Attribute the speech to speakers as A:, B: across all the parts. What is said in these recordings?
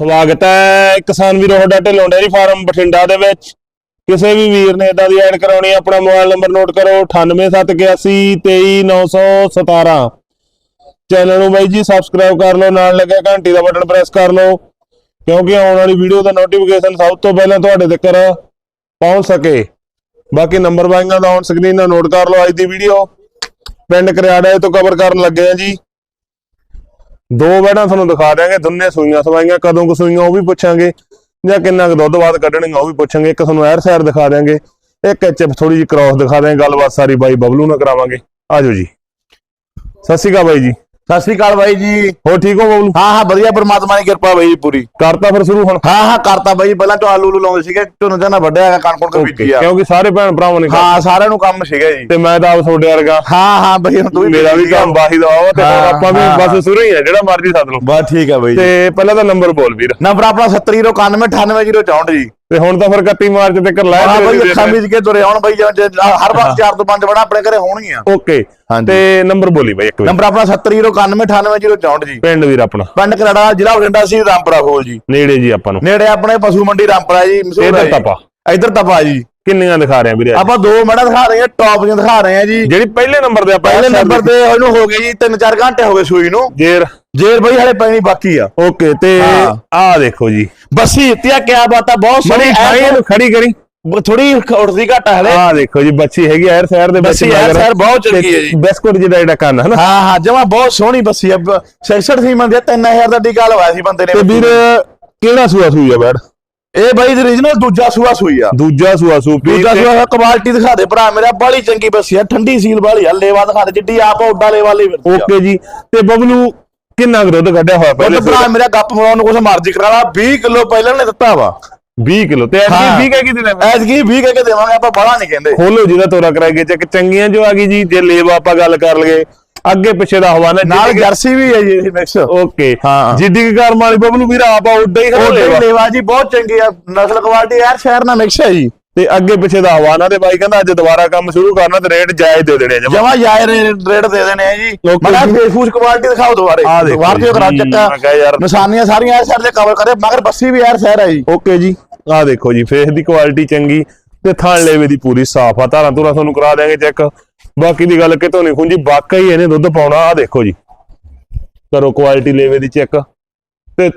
A: ਸਵਾਗਤ ਹੈ ਕਿਸਾਨ ਵੀਰੋ, ਤੁਹਾਡਾ ਢਿੱਲੋਂ ਡੇਅਰੀ ਫਾਰਮ ਬਠਿੰਡਾ ਦੇ ਵਿੱਚ। ਕਿਸੇ ਵੀ ਵੀਰ ਨੇ ਇਦਾਂ ਦੀ ਐਡ ਕਰਾਉਣੀ ਆਪਣਾ ਮੋਬਾਈਲ ਨੰਬਰ ਨੋਟ ਕਰੋ 9871823917 ਚੈਨਲ ਨੂੰ ਬਾਈ ਜੀ ਸਬਸਕ੍ਰਾਈਬ ਕਰ ਲਓ, ਨਾਲ ਲੱਗਿਆ ਘੰਟੀ ਦਾ ਬਟਨ ਪ੍ਰੈਸ ਕਰ ਲਓ, ਕਿਉਂਕਿ ਆਉਣ ਵਾਲੀ ਵੀਡੀਓ ਦਾ ਨੋਟੀਫਿਕੇਸ਼ਨ ਸਭ ਤੋਂ ਪਹਿਲਾਂ ਤੁਹਾਡੇ ਤੱਕ ਪਹੁੰਚ ਸਕੇ। ਬਾਕੀ ਨੰਬਰ ਬਾਈਆਂ ਦਾ ਔਨ ਸਕਰੀਨ ਨਾਲ ਨੋਟ ਕਰ ਲਓ, ਅੱਜ ਦੀ ਵੀਡੀਓ। ਪਿੰਡ ਕਰਿਆੜਾ ਤੋਂ ਕਵਰ ਕਰਨ ਲੱਗੇ ਆ ਜੀ। ਦੋ ਬੈੜਾਂ ਤੁਹਾਨੂੰ ਦਿਖਾ ਦਿਆਂਗੇ ਦੋਨੇ ਸੂਈਆਂ ਸਵਾਈਆਂ, ਕਦੋਂ ਕੁ ਸੂਈਆਂ ਉਹ ਵੀ ਪੁੱਛਾਂਗੇ, ਜਾਂ ਕਿੰਨਾ ਕੁ ਦੁੱਧ ਬਾਅਦ ਕੱਢਣੀਆਂ ਉਹ ਵੀ ਪੁੱਛਾਂਗੇ, ਇੱਕ ਤੁਹਾਨੂੰ ਐਰ ਸਾਈਡ ਦਿਖਾ ਦਿਆਂਗੇ, ਇੱਕ ਇੱਥੇ ਥੋੜੀ ਜਿਹੀ ਕ੍ਰਾਸ ਦਿਖਾ ਦਿਆਂਗੇ, ਗੱਲਬਾਤ ਸਾਰੀ ਬਾਈ ਬਬਲੂ ਨਾਲ ਕਰਾਵਾਂਗੇ ਆਜੋ ਜੀ। ਸਤਿ ਸ਼੍ਰੀ ਅਕਾਲ ਬਾਈ ਜੀ।
B: ਸਤਿ ਸ੍ਰੀ ਅਕਾਲ ਬਾਈ ਜੀ।
A: ਹੋਰ ਠੀਕ ਹੋ ਬਬਲੂ?
B: ਹਾਂ ਹਾਂ ਵਧੀਆ ਪ੍ਰਮਾਤਮਾ ਦੀ ਕਿਰਪਾ ਬਾਈ ਜੀ ਪੂਰੀ।
A: ਕਰਤਾ ਫਿਰ ਸ਼ੁਰੂ ਹੁਣ?
B: ਹਾਂ ਹਾਂ ਕਰਤਾ ਬਾਈ ਪਹਿਲਾਂ ਤੋਂ ਆਲੂ ਉਲੂ ਲਾਉਂਦੇ ਸੀਗੇ ਝੋਨਾ ਝਾਨਾ ਵੱਢਿਆ ਹੈਗਾ ਕਣਕ ਕੁਣਕ ਬੀਜੀ ਆ।
A: ਕਿਉਂਕਿ ਸਾਰੇ ਭੈਣ ਭਰਾਵਾਂ ਨੇ
B: ਹਾਂ ਸਾਰਿਆਂ ਨੂੰ ਕੰਮ ਸੀਗਾ ਜੀ।
A: ਤੇ ਮੈਂ ਤਾਂ ਆਪ ਤੁਹਾਡੇ ਵਰਗਾ।
B: ਹਾਂ ਹਾਂ ਬਾਈ ਹੁਣ ਤੂੰ
A: ਮੇਰਾ ਵੀ ਕੰਮ ਬਾਹੀ ਦਾ ਵਾ ਤੇ
B: ਹਾਂ,
A: ਆਪਾਂ ਵੀ
B: ਹਾਂ।
A: ਬਸ ਸ਼ੁਰੂ ਹੀ ਹੈ ਜਿਹੜਾ ਮਰਜ਼ੀ ਸੱਦ ਲਓ।
B: ਬਸ ਠੀਕ ਆ ਬਾਈ
A: ਤੇ ਪਹਿਲਾਂ ਤਾਂ ਨੰਬਰ ਬੋਲ ਵੀਰ।
B: ਨੰਬਰ ਆਪਣਾ 7091988064 ਜੀ।
A: ਤੇ ਹੁਣ ਤਾਂ ਫਿਰ 31 ਮਾਰਚ ਤੱਕ ਲੈ
B: ਹਾਂ ਬਾਈ ਅੱਖਾਂ ਮੀਚ ਕੇ ਤੁਰੇ ਆਉਣ ਬਾਈ ਜਿਵੇਂ ਜੇ ਹਰ ਵਕਤ ਚਾਰ ਤੋਂ ਪੰਜ ਬਣਾ ਆਪਣੇ ਘਰੇ ਹੋਣਗੀਆਂ।
A: ਓਕੇ
B: ਹਾਂਜੀ।
A: ਤੇ ਨੰਬਰ ਬੋਲੀ ਬਾਈ ਇੱਕ ਵਾਰ।
B: ਨੰਬਰ ਆਪਣਾ 7091988064 ਜੀ।
A: ਪਿੰਡ ਵੀਰ ਆਪਣਾ।
B: ਪਿੰਡ ਕਰਾੜਾ ਜ਼ਿਲ੍ਹਾ ਬਠਿੰਡਾ ਸੀ ਰਾਮਪੁਰਾ ਖੋਲ ਜੀ।
A: ਨੇੜੇ ਜੀ ਆਪਾਂ ਨੂੰ।
B: ਨੇੜੇ ਆਪਣੇ ਪਸ਼ੂ ਮੰਡੀ ਰਾਮਪੁਰਾ ਜੀ ਮਸ਼ਹੂਰ
A: ਇੱਧਰ
B: ਹੈ ਜੀ।
A: ਤਪਾ।
B: ਇੱਧਰ ਤਪਾ ਜੀ।
A: ਕਿੰਨੀਆਂ ਦਿਖਾ ਰਹੇ ਆ ਵੀਰੇ?
B: ਆਪਾਂ ਦੋ ਮੈਡਲ ਦਿਖਾ ਰਹੇ ਹਾਂ ਟੌਪ ਦੀਆਂ ਦਿਖਾ ਰਹੇ ਹਾਂ ਜੀ।
A: ਜਿਹੜੀ ਪਹਿਲੇ ਨੰਬਰ ਤੇ ਆਪਾਂ
B: ਪਹਿਲੇ ਨੰਬਰ ਤੇ ਉਹਨੂੰ ਹੋ ਗਏ ਜੀ 3-4 ਘੰਟੇ ਹੋ ਗਏ ਸੂਈ ਨੂੰ।
A: ਜੇਰ।
B: ਜੇਰ ਬਈ ਹਲੇ ਪੈਣੀ ਬਾਕੀ ਆ।
A: ਓਕੇ ਤੇ
B: ਹਾਂ।
A: ਆਹ ਦੇਖੋ ਜੀ।
B: ਬੱਸੀ ਇੱਤਿਆ ਕਿਆ ਬਾਤ ਆ ਬਹੁਤ ਸੋਹਣੀ
A: ਖਾਈ ਇਹਨੂੰ ਖੜੀ ਕਰੀ।
B: ਥੋੜੀ ਉੱਠਦੀ ਘੱਟ ਆ ਹਲੇ।
A: ਆਹ ਦੇਖੋ ਜੀ ਬੱਚੀ ਹੈਗੀ ਐਰ ਸੈਰ ਦੇ ਵਿੱਚ
B: ਬੱਸੀ ਐਰ
A: ਮਗਰ।
B: ਸੈਰ ਬਹੁਤ ਚੰਗੀ ਹੈ ਜੀ।
A: ਬਿਸਕੁਟ ਜਿਹੜਾ ਜਿਹੜਾ ਕੰਨ ਹੈ ਨਾ।
B: ਹਾਂ ਹਾਂ ਜਮਾ ਬਹੁਤ ਸੋਹਣੀ ਬੱਸੀ ਆ। 66 ਸੀਮਨ ਦੀ 3000 ਦਾ ਟੀਕਾ ਲਵਾਇਆ ਸੀ ਬੰਦੇ ਨੇ।
A: ਤੇ ਵੀਰ ਕਿਹੜਾ ਸੂਆ ਸੂਈ ਆ ਬੈੜ
B: ਇਹ ਬਾਈ ਦੀ ਰੀਜਨਲ ਦੂਜਾ ਸੂਆ ਸੂਈ ਆ।
A: ਦੂਜਾ ਸੂਆ ਸੂਪੀ
B: ਦੂਜਾ ਸੂਆ ਕੁਆਲਿਟੀ ਦਿਖਾ ਦੇ ਭਰਾ ਮੇਰਾ ਬੜੀ ਚੰਗੀ ਬੱਸੀ ਆ ਠੰਡੀ ਸੀਲ ਵਾਲੀ ਆ ਲੇਵਾ ਦਿਖਾ ਦੇ ਜਿੱਡੀ ਆਪ ਉੱਡਾ ਲੇਵਾ ਲਈ ਫਿਰਦੀ ਆ।
A: ਓਕੇ ਜੀ ਤੇ ਬਬਲੂ ਕਿੰਨਾ ਕੁ ਦੁੱਧ ਕੱਢਿਆ ਹੋਇਆ ਪਹਿਲੇ
B: ਦੁੱਧ ਭਰਾ ਮੇਰਾ ਗੱਪ ਮਰਾਉਣ ਨੂੰ ਕੁਛ ਮਰਜ਼ੀ ਕਰਾ ਲਾ 20 ਕਿਲੋ ਪਹਿਲਾਂ ਨੇ ਦਿੱਤਾ ਵਾ।
A: 20 ਕਿਲੋ ਤੇ। ਐਤਕੀ 20 ਕਹਿ ਕੇ ਦੇਣਾ।
B: ਐਤਕੀ 20 ਕਹਿ ਕੇ ਦੇਵਾਂਗੇ ਆਪਾਂ ਬੜਾ ਨਹੀਂ ਕਹਿੰਦੇ।
A: ਖੋਲੋ ਜਿਹਦਾ ਤੋਰਾ ਕਰਾਏਗੇ ਚੱਕ ਚੰਗੀਆਂ ਜੋ ਆ ਗਈ ਜੀ ਜੇ ਲੇਵ ਆਪਾਂ ਗੱਲ ਕਰ ਲਈਏ ਅੱਗੇ ਪਿੱਛੇ ਦਾ ਹਵਾਨਾ
B: ਨਾਲ ਜਰਸੀ ਵੀ ਹੈ ਜੀ ਇਹ ਮਿਕਸ
A: ਓਕੇ।
B: ਹਾਂ।
A: ਜਿੱਡੀ ਕੁ ਘਰ ਵਾਲੀ ਬਬਲੂ ਵੀਰ ਆਪਾਂ ਉੱਡਾ ਹੀ ਖੜਾ ਲੇਵਾ।
B: ਜੀ ਬਹੁਤ ਚੰਗੀ ਆ ਨਸਲ ਕੁਆਲਿਟੀ ਯਾਰ ਸ਼ਹਿਰ ਨਾਲ ਮਿਕਸ ਹੈ ਜੀ।
A: ਤੇ ਅੱਗੇ ਪਿੱਛੇ ਦਾ ਹਵਾਨਾ ਤੇ ਬਾਈ ਕਹਿੰਦਾ ਅੱਜ ਦੁਬਾਰਾ ਕੰਮ ਸ਼ੁਰੂ ਕਰਨਾ ਤੇ ਰੇਟ ਜਾਇਜ਼ ਦੇ ਦੇਣੇ ਜਮਾ।
B: ਜਮਾ ਜਾਇ ਰੇਟ ਦੇ ਦੇਣੇ ਆ ਜੀ।
A: Okay
B: ਮਗਾ। ਫੇਸਬੁੱਕ ਕੁਆਲਿਟੀ ਦਿਖਾਓ ਦੁਬਾਰੇ।
A: ਆਹ ਦੇਖੋ
B: ਦੁਬਾਰ ਤੇ ਕਰਾ
A: ਜੀ,
B: ਚੱਕਾ?
A: ਮੈਂ ਕਿਹਾ ਯਾਰ।
B: ਨਿਸ਼ਾਨੀਆਂ ਸਾਰੀਆਂ ਯਾਰ ਸ਼ਹਿਰ ਦੇ ਕਵਰ ਕਰੇ ਮਗਰ ਬੱਸੀ ਵੀ ਯਾਰ ਸ਼ਹਿਰ ਹੈ ਜੀ।
A: ਓਕੇ ਜੀ ਆਹ ਦੇਖੋ ਜੀ ਫੇਸ ਦੀ ਕੁਆਲਿਟੀ ਚੰਗੀ ਤੇ ਥਣ ਲੇਵੇ ਦੀ ਪੂਰੀ ਸਾਫ਼ ਆ। ਧਾਰਾਂ ਧੁਰਾਂ ਤੁਹਾਨੂੰ ਕਰਾ ਦਿਆਂਗੇ ਚੈੱਕ ਬਾਕੀ ਦੀ ਗੱਲ ਕਿਤੋਂ ਨਹੀਂ ਖੁੰਜੀ ਵਾਕਈ ਇਹਨੇ ਦੁੱਧ ਪਾਉਣਾ ਆਹ ਦੇਖੋ ਜੀ। ਕਰੋ ਕੁਆਲਿਟੀ ਲੇਵੇ ਦੀ ਚੈੱਕ ਤੇ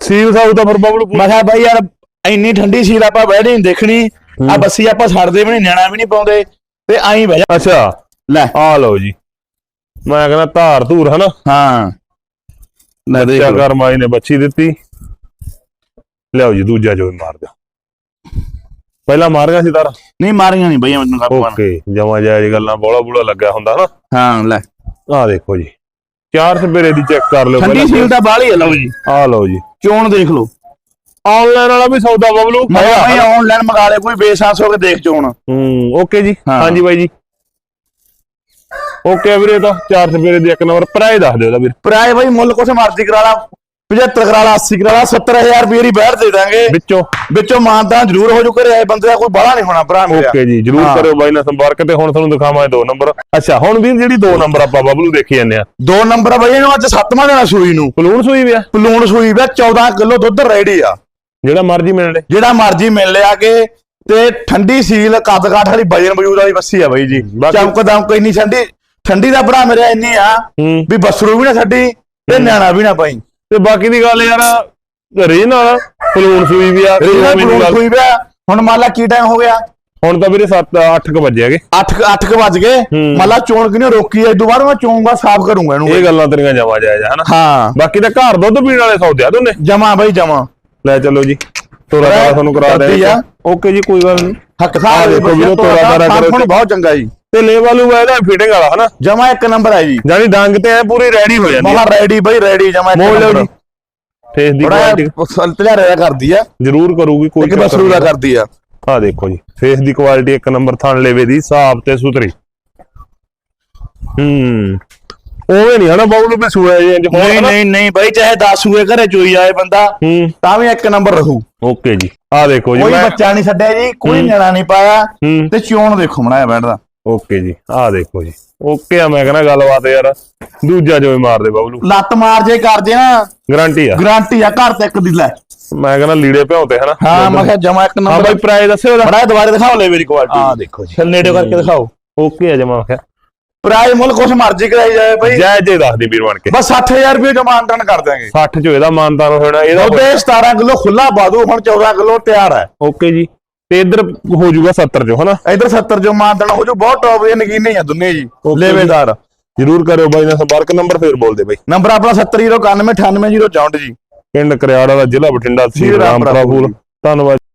A: ਸੀਲ ਸਾਊ ਤਾਂ ਫਿਰ ਬਬਲੂ
B: ਮੈਂ ਕਿਹਾ ਬਾਈ ਯਾਰ ਇੰਨੀ ਠੰਡੀ ਸੀਲ ਆਪਾਂ ਬੈਠੇ ਨਹੀਂ ਦੇਖਣੀ। ਆ ਬੱਸੀ ਆਪਾਂ ਛੱਡਦੇ ਵੀ ਨਹੀਂ ਨਿਆਣਾ ਵੀ ਨਹੀਂ ਪਾਉਂਦੇ। ਤੇ ਆਈ ਬਹਿ ਜਾ।
A: ਅੱਛਾ
B: ਲੈ।
A: ਆ ਲਓ ਜੀ। ਮੈਂ ਕਹਿੰਦਾ ਧਾਰ ਧੂਰ ਹਨਾ?
B: ਹਾਂ। ਲੈ ਦੇਖ
A: ਕਿਆ
B: ਲਓ।
A: ਕਰ ਮਾਈ ਨੇ ਬੱਚੀ ਦਿੱਤੀ। ਲਿਆਓ ਜੀ ਦੂਜਾ ਜੋ ਮਾਰ ਦਿਓ। ਪਹਿਲਾਂ ਮਾਰ ਗਿਆ ਸੀ ਤਾਰ
B: ਨਹੀਂ ਮਾਰੀਆਂ ਨਹੀਂ ਬਈ ਮੈਨੂੰ ਕੱਪ
A: ਓਕੇ ਜਮਾ ਜਾਇਜ਼ ਗੱਲਾਂ ਬੋਲਾ ਬੂਲਾ ਲੱਗਿਆ ਹੁੰਦਾ ਹਨਾ?
B: ਹਾਂ ਲੈ।
A: ਆਹ ਦੇਖੋ ਜੀ। ਚਾਰ ਸਪੇਰੇ ਦੀ ਚੈੱਕ ਕਰ ਲਿਓ
B: ਠੰਡੀ ਸੀਲ ਤਾਂ ਬਾਹਲੀ ਹੈ ਲਓ ਜੀ।
A: ਆਹ ਲਓ ਜੀ।
B: ਚੋਣ ਦੇਖ ਲਓ।
A: ਆਨਲਾਈਨ ਵਾਲਾ ਵੀ ਸੌਦਾ ਬਬਲੂ।
B: ਮੈਂ ਭਾਈ ਆਨਲਾਈਨ ਮੰਗਾ ਲਿਆ ਕੋਈ ਬੇਸਾਸ ਹੋ ਕੇ ਦੇਖ ਚੋਣ
A: ਹੂੰ ਓਕੇ ਜੀ। ਹਾਂਜੀ ਬਾਈ ਜੀ। ਓਕੇ ਵੀਰੇ ਤਾਂ ਚਾਰ ਸਪੇਰੇ ਦੀ ਇੱਕ ਨੰਬਰ ਪ੍ਰਾਈਸ ਦੱਸ ਦਿਓ ਦਾ ਵੀਰ।
B: ਪ੍ਰਾਏ ਭਾਈ ਮੁੱਲ ਕੁਛ ਮਰਜ਼ੀ ਕਰਾ ਲਾ 75 ਕਰਾ ਲਾ 80 ਕਰਾ ਲਾ 70000 ਰੁਪਏ ਦੀ ਬੈਠ ਦੇ ਦਾਂਗੇ।
A: ਵਿੱਚੋਂ।
B: ਵਿੱਚੋਂ ਮਾਨਤਾ ਜ਼ਰੂਰ ਹੋ ਜੂ ਘਰੇ ਆਏ ਬੰਦੇ ਦਾ ਕੋਈ ਬਾਹਲਾ ਨਹੀਂ ਹੋਣਾ ਭਰਾ ਮੇਰਾ।
A: ਓਕੇ ਜੀ ਜਰੂਰ। ਕਰਿਓ ਬਾਈ ਨਾਲ ਸੰਪਰਕ ਤੇ ਹੁਣ ਤੁਹਾਨੂੰ ਦਿਖਾਵਾਂਗੇ ਦੋ ਨੰਬਰ ਅੱਛਾ ਹੁਣ ਵੀਰ ਜਿਹੜੀ ਦੋ ਨੰਬਰ ਆਪਾਂ ਬਬਲੂ ਦੇਖੀ ਜਾਂਦੇ ਆ।
B: ਦੋ ਨੰਬਰ ਆ ਬਾਈ ਇਹਨੂੰ ਅੱਜ ਸੱਤਵਾਂ ਦੇਣਾ ਸੂਈ ਨੂੰ।
A: ਪਲੂਣ ਸੂਈ ਵੀ ਆ।
B: ਪਲੂਣ ਸੂਈ ਵੇ 14 ਕਿਲੋ ਦੁੱਧ ਰੈਡੀ ਆ।
A: ਜਿਹੜਾ ਮਰਜ਼ੀ ਮਿਲ ਲੈ।
B: ਜਿਹੜਾ ਮਰਜ਼ੀ ਮਿਲ ਲਿਆ ਕੇ ਤੇ ਠੰਡੀ ਸੀਲ ਕੱਦ ਕਾਠ ਵਾਲੀ ਵਜਨ ਵਜੂਦ ਵਾਲੀ ਬੱਸੀ ਆ ਬਾਈ ਜੀ।
A: ਬਾਕੀ-
B: ਚਮਕ ਦਮਕ ਇੰਨੀ ਠੰਡੀ ਠੰਡੀ ਦਾ ਭਰਾ ਮੇਰਾ ਇੰਨੀ ਆ
A: ਹੂੰ।
B: ਵੀ ਬਸਰੂ ਵੀ ਨਾ ਛੱਡੀ ਤੇ ਨਿਆਣਾ ਵੀ ਨਾ ਪਾਈ।
A: ਤੇ ਬਾਕੀ ਦੀ ਗੱਲ ਯਾਰ ਰੀਨ ਪਲੂਣ ਸੂਈ ਵੀ ਆ
B: ਰੀਨਾ
A: ਉਹ ਵੀ ਨੀ
B: ਪਲੂਣ
A: ਗੱਲ।
B: ਸੂਈ ਵੇ ਹੁਣ ਮੰਨ ਲਾ ਕੀ ਟਾਈਮ ਹੋ ਗਿਆ?
A: ਹੁਣ ਤਾਂ ਵੀਰੇ 7 8 ਕ ਵਜੇ ਹੈਗੇ।
B: 8 8 ਕ ਵੱਜ ਗਏ।
A: ਹੂੰ।
B: ਮੰਨ ਲਾ ਚੋਣ ਕਿਨੇ ਰੋਕੀ ਐ ਦੁਬਾਰਾ ਮੈਂ ਚੋਂਗਾ ਸਾਫ਼ ਕਰੂੰਗਾ ਇਹਨੂੰ।
A: ਇਹ ਗੱਲਾਂ ਤੇਰੀਆਂ ਜਮਾ ਜਾਇਜ਼ ਆ ਹਨਾ?
B: ਹਾਂ।
A: ਬਾਕੀ ਤਾਂ ਘਰ ਦੁੱਧ ਪੀਣ ਵਾਲੇ ਸੌਦੇ ਆ ਦੋਨੇ
B: ਜਮਾ ਬਾਈ ਜਮਾ।
A: ਲੈ ਚਲੋ ਜੀ। ਤੋਰਾ ਤਾਰਾ ਤੁਹਾਨੂੰ ਕਰਾ
B: ਕਰਦੀ
A: ਦੇ
B: ਆ।
A: ਓਕੇ ਜੀ ਕੋਈ ਗੱਲ ਨਹੀਂ।
B: ਹੱਕ
A: ਆਹ
B: ਸਾਹ
A: ਦੇਖੋ ਵੀਰੋ, ਤੋਰਾ ਤਾਰਾ ਕਰੋ।
B: ਬਹੁਤ ਚੰਗਾ ਜੀ।
A: ਤੇ ਲੇਵਾ ਲੂਗਾ ਇਹਦਾ ਫਿਟਿੰਗ ਵਾਲਾ ਹਨਾ?
B: ਜਮਾ ਇੱਕ ਨੰਬਰ ਹੈ ਜੀ।
A: ਜਾਨੀ ਡੰਗ ਤੇ ਐ ਪੂਰੀ ਰੈਡੀ ਹੋ ਜਾਂਦੀ
B: ਮਹਾ ਰੈਡੀ ਬਾਈ ਰੈਡੀ ਜਮਾ ਇੱਕ
A: ਮੋੜ ਲਿਓ। ਜੀ। ਫੇਸ ਦੀ ਕੁਆਲਿਟੀ
B: ਤਲਿਆਰੇ ਕਰਦੀ ਆ।
A: ਜ਼ਰੂਰ ਕਰੂਗੀ ਕੋਈ
B: ਇੱਕ ਬਸਰੂ ਦਾ ਕਰਦੀ ਆ।
A: ਆ ਦੇਖੋ ਜੀ ਫੇਸ ਦੀ ਕੁਆਲਿਟੀ ਇੱਕ ਨੰਬਰ ਥਣ ਲੇਵੇ ਦੀ ਸਾਫ਼ ਤੇ ਸੁਥਰੀ। ਹੂੰ। ਉਵੇਂ ਨਹੀਂ ਹਨਾ ਬਾਬੂ ਨੂੰ ਸੂਆ ਜੀ ਇੰਜ
B: ਨਹੀਂ? ਨਹੀਂ ਨਹੀਂ। ਬਾਈ ਚਾਹੇ 10 ਸੂਏ ਘਰੇ ਚੋਈ ਆਏ ਬੰਦਾ
A: ਹੂੰ।
B: ਤਾਂ ਵੀ ਇੱਕ ਨੰਬਰ ਰਹੂ।
A: ਓਕੇ ਜੀ। ਆ ਦੇਖੋ ਜੀ
B: ਕੋਈ
A: ਮੈਂ
B: ਬੱਚਾ ਨਹੀਂ ਛੱਡਿਆ ਜੀ ਕੋਈ। ਨਿਆਣਾ ਨਹੀਂ ਪਾਇਆ
A: ਹੂੰ।
B: ਤੇ ਚੋਣ ਦੇਖੋ ਬਣਾਇਆ ਬੈਠਦਾ
A: ਓਕੇ ਜੀ ਆਹ ਦੇਖੋ ਜੀ। ਓਕੇ ਆ ਮੈਂ ਕਹਿੰਦਾ ਗੱਲਬਾਤ ਯਾਰ ਦੂਜਾ ਜੋ ਮਾਰਦੇ ਬਬਲੂ
B: ਲੱਤ ਮਾਰ ਜੇ ਕਰ ਜੇ ਨਾ
A: ਗਾਰੰਟੀ ਆ।
B: ਗਾਰੰਟੀ ਆ ਘਰ ਤੇ ਇੱਕ ਦੀ ਲੈ।
A: ਮੈਂ ਕਹਿੰਦਾ ਲੀੜੇ ਭਿਉਂਤੇ ਹਨਾ।
B: ਹਾਂ ਮੈਂ ਕਿਹਾ ਜਮਾ ਇੱਕ
A: ਹਾਂ
B: ਨੰਬਰ
A: ਬਾਈ ਪ੍ਰਾਈਸ ਦੱਸਿਓ
B: ਬੜਾ ਦੁਬਾਰੇ ਦਿਖਾਓ ਲੈ ਮੇਰੀ ਕੁਆਲਿਟੀ
A: ਆਹ ਦੇਖੋ ਜੀ।
B: ਚੱਲ ਨੇੜੇ ਕਰਕੇ ਦਿਖਾਓ।
A: ਓਕੇ ਆ ਜਮਾ ਕਿਹਾ।
B: ਪ੍ਰਾਈਸ ਮੁੱਲ ਕੁਛ ਮਰਜ਼ੀ ਕਰਾਈ ਜਾਏ ਬਈ।
A: ਜੈ ਜੈ ਦੱਸ ਦੀ ਵੀਰ ਬਣ ਕੇ।
B: ਬਸ 60000 ਰੁਪਏ ਜਮਾਨਤਨ ਕਰ ਦਿਆਂਗੇ।
A: 60 ਚੋਂ ਇਹਦਾ ਮਾਨਦਾਨ ਹੋਣਾ ਇਹਦਾ
B: ਉਹਦੇ 17 ਕਿਲੋ ਖੁੱਲਾ ਬਾਦੂ ਹੁਣ 14 ਕਿਲੋ ਤਿਆਰ ਹੈ।
A: ਓਕੇ ਜੀ। ਤੇ ਇੱਧਰ ਹੋ ਜਾਊਗਾ 70 ਚੋਂ ਹਨਾ?
B: ਇਧਰ 70 ਜੋ ਮਾਨਤਨ ਹੋ ਜੋ ਬਹੁਤ ਟੌਪ ਦੇ ਨਗੀਨੇ ਆ ਦੁਨੀਆ ਜੀ ਲੇਵੇਦਾਰ।
A: ਜਰੂਰ ਕਰਿਓ ਬਾਈ ਨਾਲ ਸੰਪਰਕ ਨੰਬਰ ਫੇਰ ਬੋਲ ਦੇ ਬਾਈ।
B: ਨੰਬਰ ਆਪਣਾ 70991 98064 ਜੀ।
A: ਪਿੰਡ ਕਰਿਆੜਾ ਦਾ ਜ਼ਿਲ੍ਹਾ ਬਠਿੰਡਾ
B: ਜ਼ਿਲ੍ਹਾ
A: ਰਾਮਪੁਰਾ ਫੂਲ ਧੰਨਵਾਦ।